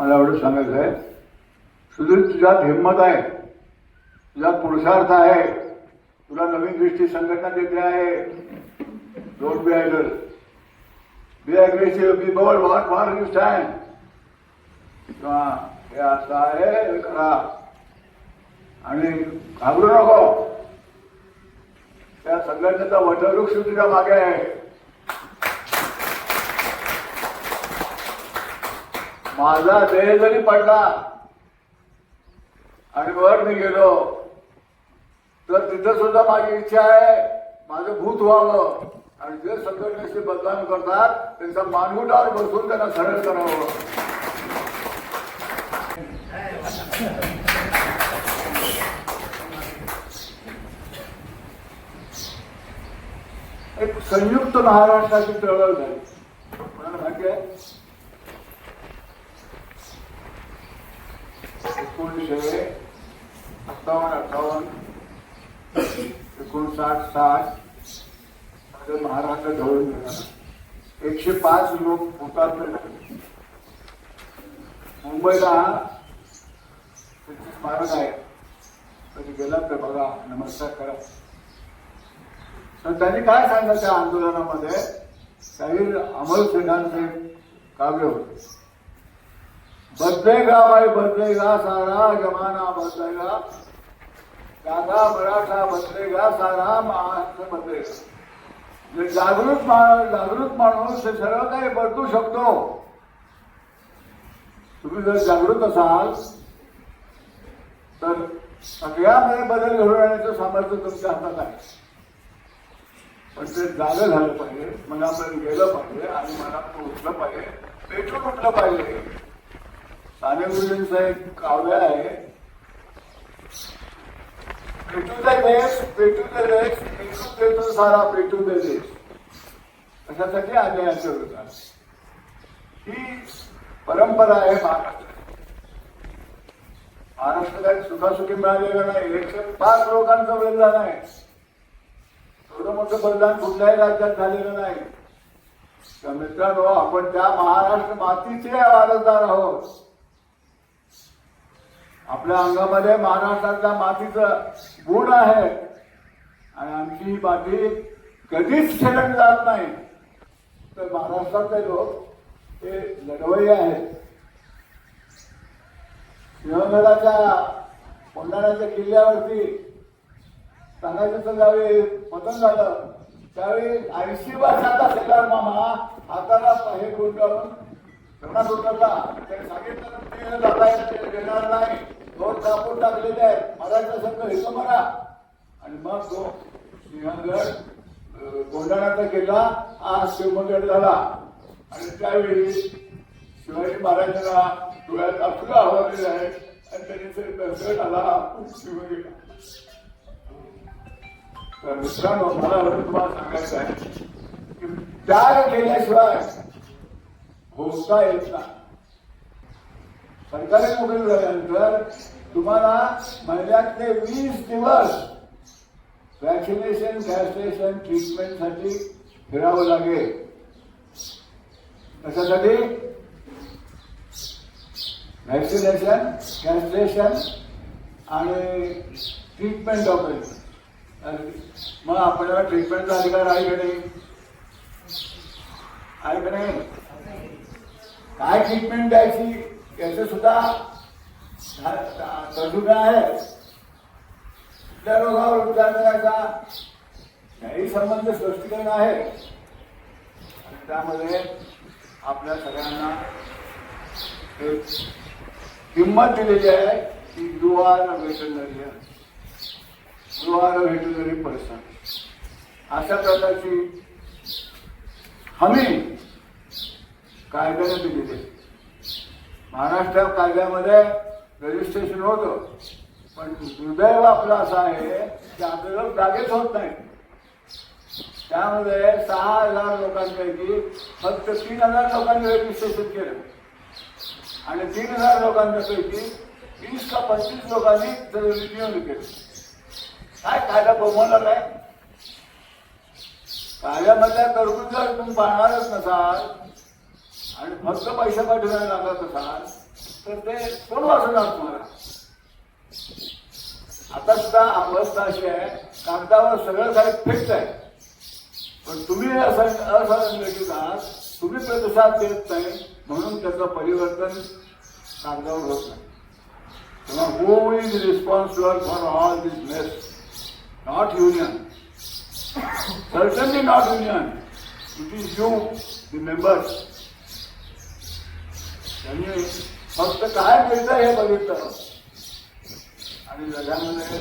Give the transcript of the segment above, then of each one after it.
मला एवढं सांगायचं आहे. सुधीर तुझ्यात हिंमत आहे. तुझ्यात पुरुषार्थ आहे. तुला नवीन दृष्टी संघटना देते आहे. Don't be idle be aggressive be bold what for you stand किंवा हे असं आहे हे करा. आणि घाबरू नको. त्या संघटनेचा वटवृक्ष तुझ्या मागे आहे. माझा देह जरी पडला आणि वर मी गेलो तर तिथं सुद्धा माझी इच्छा आहे माझं भूत व्हावं. आणि जे संघटनेशी बदनाम करतात त्यांचा मानगुटावर बसून त्यांना सरळ करावं. एक संयुक्त महाराष्ट्राची चळवळ झाली. कोणाला माहिती आहे एकोणीसशे अठ्ठावन्न अठ्ठावन्न एकोणसाठ साठमध्ये महाराष्ट्र ढवळून एकशे पाच लोक होतात झाले मुंबईला त्यांचे स्मारक आहे. कधी गेलात तर बघा नमस्कार करा. तर त्यांनी काय सांगितलं त्या आंदोलनामध्ये? काही अमल सिन्हांचे काव्य होते. बदलेगा भाई बदलेगा सारा जमाना बदलेगा। दादा मराठा बदलेगा सारा महाराष्ट्र बदलेगा। जे जागृत माणूस जागृत माणूस ते सर्व काही बदलू शकतो. तुम्ही जर जागृत असाल तर सगळ्यामध्ये बदल घडून आणण्याचं सामर्थ्य तुमच्या हातात आहे. पण ते जागं झालं पाहिजे मनापर्यंत गेलं पाहिजे आणि मनात पोहोचलं पाहिजे. पेटून उठलं पाहिजे. साने गुरुजींचं एक काव्य आहे. पेटू दे देश पेटू दे देश पेटू देतो सारा पेटू दे देश कशासाठी आले याचे ही परंपरा आहे महाराष्ट्र. काही सुखासुखी मिळालेलं नाही. इलेक्शन पाच लोकांचं बलिदान आहे. एवढं मोठं बलिदान कुठल्याही राज्यात झालेलं नाही. तर मित्रांनो आपण त्या महाराष्ट्र मातीचे वारसदार आहोत. आपल्या अंगामध्ये महाराष्ट्रातल्या मातीचं गुण आहे. आणि आमची ही माती कधीच खेळत जात नाही. तर महाराष्ट्रातले लोक हे लढवई आहेत. सिंहगडाच्या कोंढाण्याच्या किल्ल्यावरती सांगायचं तर ज्यावेळी पतन झालं त्यावेळी ऐंशी वर्षाचा शेजार मामा हाताला हे गुंडाळून घरात उतरला त्याने सांगितलं जाता येणार नाही. दोन कापून टाकलेले आहेत मराठा संघ हे मरा. आणि मग तो सिंहगड गोंडाण्याचा किल्ला हा शिवमंगड झाला. आणि त्यावेळी शिवाजी महाराजांना डोळ्यात आपलं आवडलेले आहेत आणि त्यांनी ते दर्शन आला. शिवगड तर मित्रांनो मला तुम्हाला सांगायचं आहे की त्याग केल्याशिवाय भोसता येत नाही. सरकारी नोकरी झाल्यानंतर तुम्हाला महिन्यातले वीस दिवस वॅक्सिनेशन गॅस्ट्रेशन ट्रीटमेंटसाठी फिरावं लागेल. कशासाठी? व्हॅक्सिनेशन गॅस्ट्रेशन आणि ट्रीटमेंट ऑपरेशन मग आपल्याला ट्रीटमेंटचा अधिकार आहे का नाही? आहे का नाही? काय ट्रीटमेंट द्यायची? त्याचं सुद्धा तजुर्बा आहे. कुठल्या रोगावर उपचार करायचा? याही संबंध स्पष्टीकरण आहे. आणि त्यामध्ये आपल्या सगळ्यांना एक किंमत दिलेली आहे की you are a veterinary you are a person अशा प्रकारची हमी कायद्याने दिलेली आहे. महाराष्ट्र कायद्यामध्ये रजिस्ट्रेशन होतं. पण दुर्दैव आपलं असं आहे की आपल्याला जागेच होत नाही त्यामध्ये सहा हजार लोकांपैकी फक्त तीन हजार लोकांनी रजिस्ट्रेशन केलं. आणि तीन हजार लोकांपैकी वीस का पंचवीस लोकांनी रिन्युअल केलं. काय कायदा बोमवणार काय कायद्यामधल्या तरतूद जर तुम्ही पाहणारच नसाल आणि फक्त पैसा पाठवायला लागत असाल तर ते कोण वाचवणार तुम्हाला आता सुद्धा अवस्था अशी आहे कागदावर सगळं काही फिक्स आहे. पण तुम्ही असं असंघटित आहात तुम्ही प्रतिसाद देत नाही म्हणून त्याचं परिवर्तन कागदावर होत नाही. तेव्हा is responsible for all this mess not union certainly not union it is you the members त्यांनी फक्त काय मिळतं हे बघितलं. आणि जगामध्ये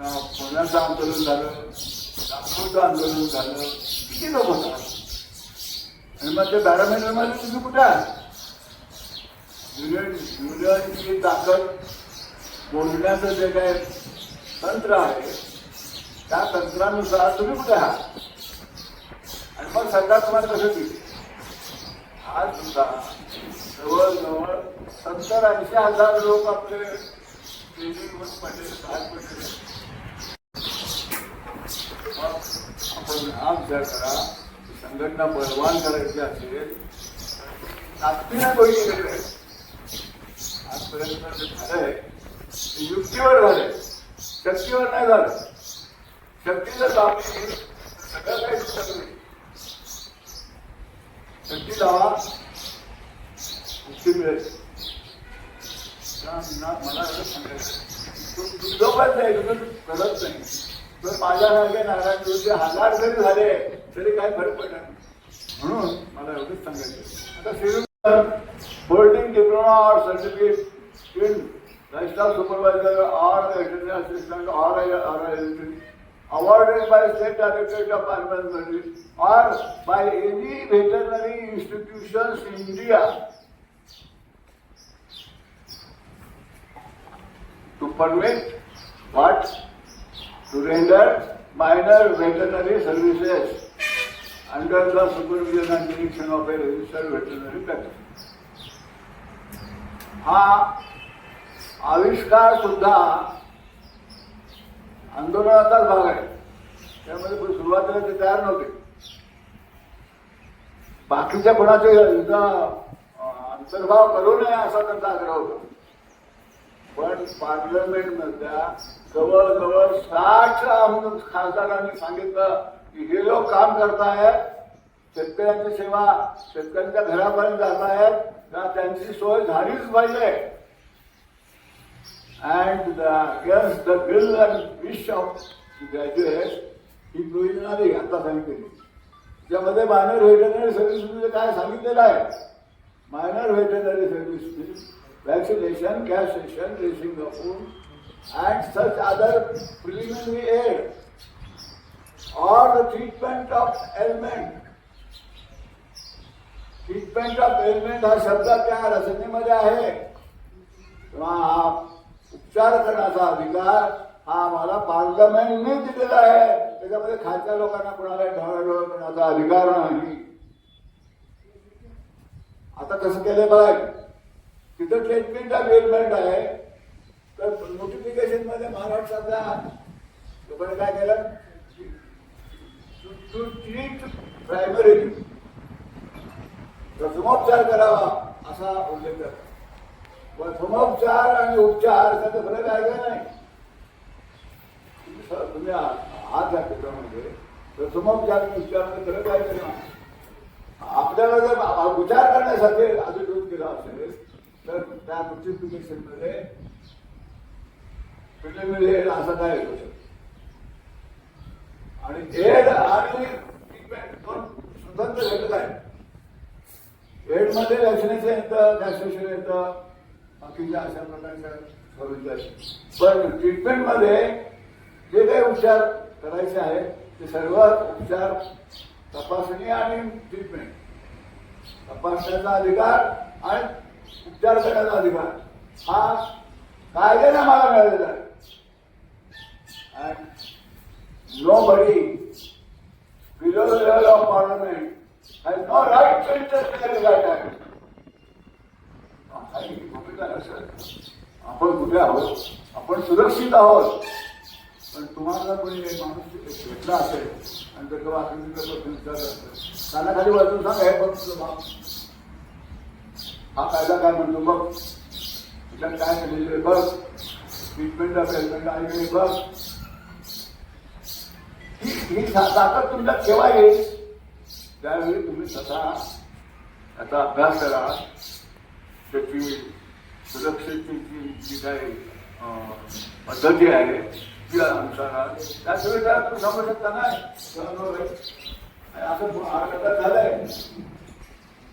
पुण्याचं आंदोलन झालं? नागपूरचं आंदोलन झालं. किती लोक होतात? आणि मग ते पॅरामिटरमध्ये तुम्ही कुठे? युनियन युनियनची ताकद बोलण्याचं जे काय तंत्र आहे त्या तंत्रानुसार तुम्ही कुठे आहात? आणि मग सरकार तुम्हाला कसं दिली आज सुद्धा जवळजवळ सत्तर ऐंशी हजार लोक आपले ट्रेनिंगवर पडले बाहेर पडले मग आपण हा विचार करा संघटना बलवान करायची असेल ताकदीने गोष्टी आजपर्यंत जे झालंय ते युक्तीवर झालंय. शक्तीवर नाही झालं. शक्ती जर लावली सगळं काही सुटत नाही शक्ती लावा मुक्ती मिळेल मला सांगायचं नाही तुम्ही करत नाही तर नारायण हजार जरी झाले तरी काय फरक पडणार नाही म्हणून मला एवढंच सांगायचं आता सिव्हिल होल्डिंग डिप्लोमा और सर्टिफिकेट इन लाइफस्टाइल सुपरवाइजर और असिस्टंट असिस्टेंट और awarded by state directorate of animal or by any veterinary institutions in India to permit what? To render minor veterinary services under the supervision and direction of a registered veterinary practitioner. हा आविष्कार सुद्धा आंदोलनाचाच भाग आहे. त्यामध्ये कोणी सुरुवातीला ते तयार नव्हते. बाकीच्या कोणाचे युद्धा अंतर्भाव करू नये असा त्यांचा आग्रह होता. पण पार्लमेंटमधल्या जवळजवळ साठ खासदारांनी सांगितलं की हे लोक काम करतायत शेतकऱ्यांची सेवा शेतकऱ्यांच्या घरापर्यंत जात आहेत त्यांची सोय झालीच पाहिजे. And the, against the will and wish of the graduates ही गृहिणी आली आता सांगितलेली त्यामध्ये मायनर व्हेटनरी सर्व्हिस म्हणजे काय सांगितलेलं आहे? Minor veterinary service vaccination castration dressing of food and such other preliminary aid or the treatment of ailment. Treatment of ailment हा शब्द त्या रचनेमध्ये आहे. किंवा उपचार करण्याचा अधिकार हा आम्हाला पार्लमेंटने दिलेला आहे. त्याच्यामध्ये खालच्या लोकांना कुणाला ढवळढवळ करण्याचा अधिकार नाही. आता कसं केलं बघ? तिथं ट्रीटमेंट अवेलमेंट आहे. तर नोटिफिकेशनमध्ये महाराष्ट्राच्या लोकांनी काय केलं? टू ट्रीट प्रायमरी प्रथमोपचार करावा असा उल्लेख करतो प्रथमोपचार आणि उपचार त्याचा फरक आहे का नाही? तुम्ही स- तुम्ही आ- आहात या प्रथमोपचार आणि उपचारामध्ये फरक आहे का नाही? आपल्याला जर आ- उपचार करण्यासाठी अधिकृत केला असेल तर त्या नोटिफिकेशनमध्ये प्रिलिमिनरी एड असा काय येतो शकतो आणि एड आणि ट्रीटमेंट दोन स्वतंत्र घटक आहेत. एडमध्ये वॅक्सिनेशन येतं वॅक्सिनेशन येतं बाकीच्या अशा प्रकारच्या सवलती पण ट्रीटमेंटमध्ये जे काही उपचार करायचे आहेत ते सर्व उपचार तपासणी आणि ट्रीटमेंट तपासण्याचा अधिकार आणि उपचार करण्याचा अधिकार. हा कायद्याने मला मिळालेला आहे. And nobody below the level of parliament has no right to interfere in that act. काही भूमिका नसेल. आपण कुठे आहोत? आपण सुरक्षित आहोत. पण तुम्हाला कोणी एक माणूस भेटला असेल आणि त्याचं वाचून विचारलं कानाखाली वाचून सांग हे बघ तुझं हा कायदा काय म्हणतो बघ? त्याच्यात काय केलेलं आहे बघ? ट्रीटमेंट ट्रीटमेंट आहे बघ? ही ताकद तुमच्यात केव्हा येईल त्यावेळी तुम्ही स्वतः याचा अभ्यास करा. त्याची सुरक्षेची जी जी काही पद्धती आहे ती अनुसार त्या सुविधा तुम्ही सांगू शकता नाही आणि असं महाराष्ट्रात झालंय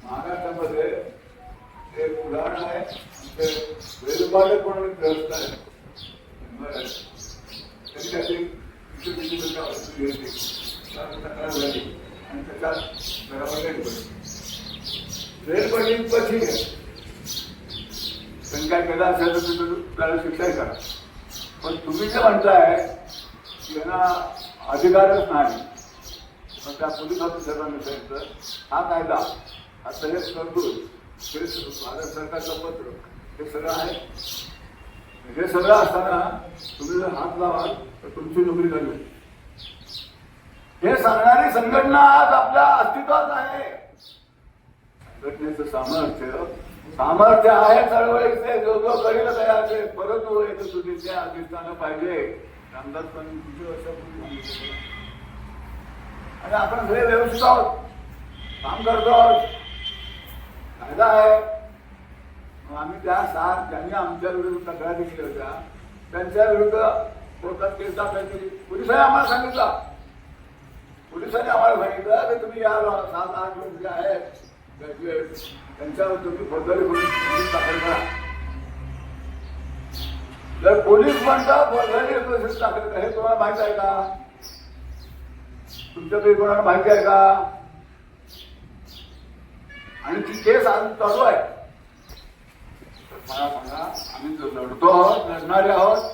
महाराष्ट्रामध्ये एक उदाहरण आहे ते वेलपाडक म्हणून ग्रस्त आहे बरं. त्यांनी त्याची किती किती लोकं औषधं घेतली. त्याला तक्रार झाली. आणि त्याच्यात घरावर रेड पडली. रेड पडली पण ठीक आहे त्यांनी काय केलं असेल तर तुम्ही त्याला शिक्षाही करा. पण तुम्ही जे म्हणताय की यांना अधिकारच नाही. पण त्या पोलीस ऑफिसरांनी सांगितलं हा कायदा आता हे तरतूद हे भारत सरकारचं पत्र हे सगळं आहे. हे सगळं असताना तुम्ही जर हात लावाल तर तुमची नोकरी झाली. हे सांगणारी संघटना आज आपल्या अस्तित्वात आहे. संघटनेचं सामर्थ्य सामर्थ्य आहे चळवळीचे जो जो करील तयार ते परंतु एक चुकीचे अधिष्ठानं पाहिजे. रामदास पण किती वर्षापूर्वी आणि आपण सगळे व्यवस्थित आहोत. काम करतो आहोत. कायदा आहे. मग आम्ही त्या सात ज्यांनी आमच्या विरुद्ध तक्रारी केल्या होत्या त्यांच्या विरुद्ध कोर्टात केस दाखल केली. पोलिसांनी आम्हाला सांगितलं. पोलिसांनी आम्हाला सांगितलं की तुम्ही या सात आठ लोक जे आहेत ग्रॅज्युएट त्यांच्यावर तुम्ही फौजदारी गुन्हे दाखल करा जर पोलीस म्हणता फौजदारी गुन्हे दाखल करा हे तुम्हाला माहीत आहे का? तुमच्यापैकी कोणाला माहिती आहे का? आणि ती केस अजून चालू आहे. तर मला सांगा आम्ही लढतो आहोत लढणारे आहोत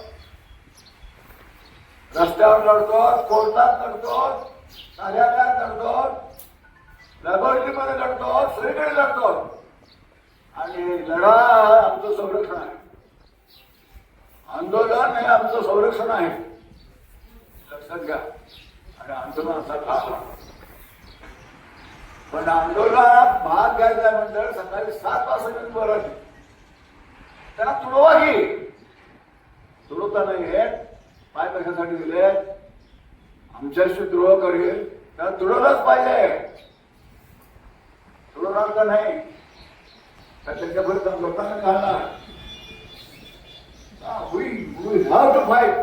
रस्त्यावर लढतो कोर्टात लढतो कार्यालयात लढतो लॅबोरेटरीमध्ये लढतो सगळीकडे लढतो आणि लढा आमचं संरक्षण आहे. आंदोलन हे आमचं संरक्षण आहे. लक्षात घ्या. आणि आंदोलनाचा काळ पण आंदोलनात भाग घ्यायचा मंडळ म्हणजे सकाळी सात वाजता येऊन बरं त्यांना तुडवा घे तुडवता नाही येत पाय कशासाठी दिले आमच्याशी द्रोह करेल. त्याला तुडवलंच पाहिजे. तुडवणार नाही. तर त्याच्यापर्यंत लोकांना घालणार we we have to fight.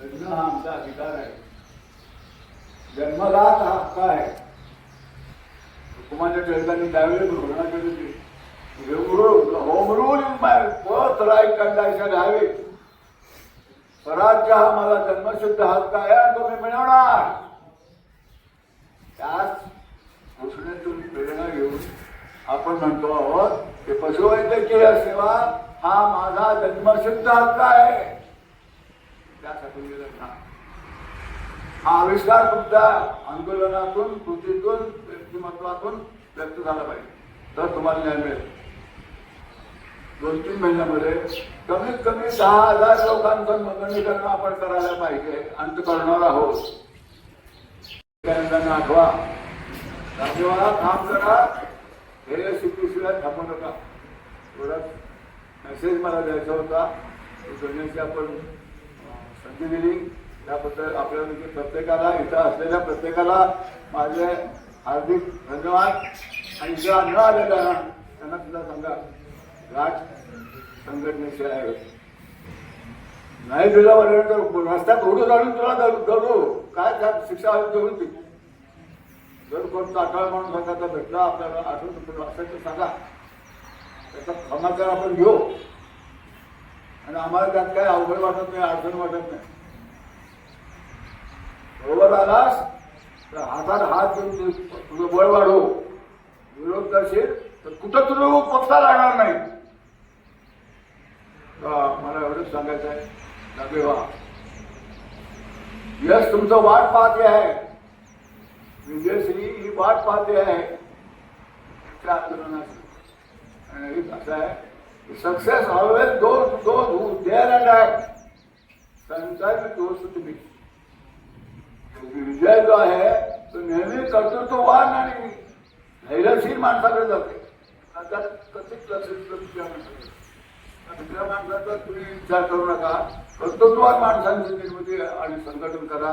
लग्न हा आमचा अधिकार आहे. जन्मलाच हा हक्क आहे. हुकुमाच्या टिळकांनी त्यावेळी घोषणा केली होती. Home rule in my first right कंडायच्या have Swarajya हा मला जन्मशुद्ध हक्क आहे आणि तो मी मिळवणार. त्याच दुसऱ्यातून प्रेरणा घेऊन आपण म्हणतो आहोत की पशुवैद्यकीय सेवा हा माझा जन्मसिद्ध हक्क आहे. त्यासाठी मी हा आविष्कार तुमच्या आंदोलनातून कृतीतून व्यक्तिमत्वातून व्यक्त झाला पाहिजे. तर तुम्हाला न्याय मिळेल. दोन तीन महिन्यामध्ये कमीत कमी दहा हजार लोकांचं नोंदणीकरण आपण करायला पाहिजे. आणि करणार आहोत आठवा राज्यवाला काम करा हे शिवाय थांबू नका. एवढाच मेसेज मला द्यायचा होता. तो आपण संधी दिली. त्याबद्दल आपल्या म्हणजे प्रत्येकाला इथं असलेल्या प्रत्येकाला माझे हार्दिक धन्यवाद. आणि ज्या न आलेल्या त्यांना सुद्धा सांगा राज संघटनेचे आहे नाही तुला म्हणून तर रस्त्यात उडून आणून तुला दर- काय त्यात शिक्षा होती? ती जर कोण अकाळ म्हणून सांगायचा भेटला आपल्याला. आठवण असेल तर सांगा. त्याचा समाचार आपण घेऊ. आणि आम्हाला त्यात काही अवघड वाटत नाही अडचण वाटत नाही. बरोबर आलास तर हातात हात घेऊन तुझं बळ वाढवू. विरोध करशील तर कुठं तुझं पत्ता लागणार नाही. मला एवढंच सांगायचं आहे लागे वा यश तुमचं वाट पाहते आहे. विजयश्री ही वाट पाहते आहे त्या आंदोलनाची आणि एक असं आहे सक्सेस ऑलवेज दोन दोन हू। देअर अँड ॲक्ट त्यांचा दोष तुम्ही विजय जो आहे तो नेहमी कर्तृत्ववान आणि धैर्यशील माणसाकडे जाते। त्यात कधीच लक्ष दुसऱ्या माणसाचा तुम्ही विचार करू नका कर्तृत्ववान माणसांची निर्मिती आणि संघटन करा।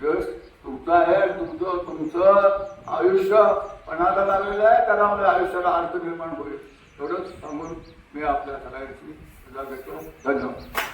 व्यवस्थित तुमचं आहे तुमचं तुमचं आयुष्य पणाला लागलेलं आहे त्यामुळे आयुष्याला अर्थ निर्माण होईल. एवढंच सांगून मी आपल्या सगळ्यांची रजा घेतो. धन्यवाद.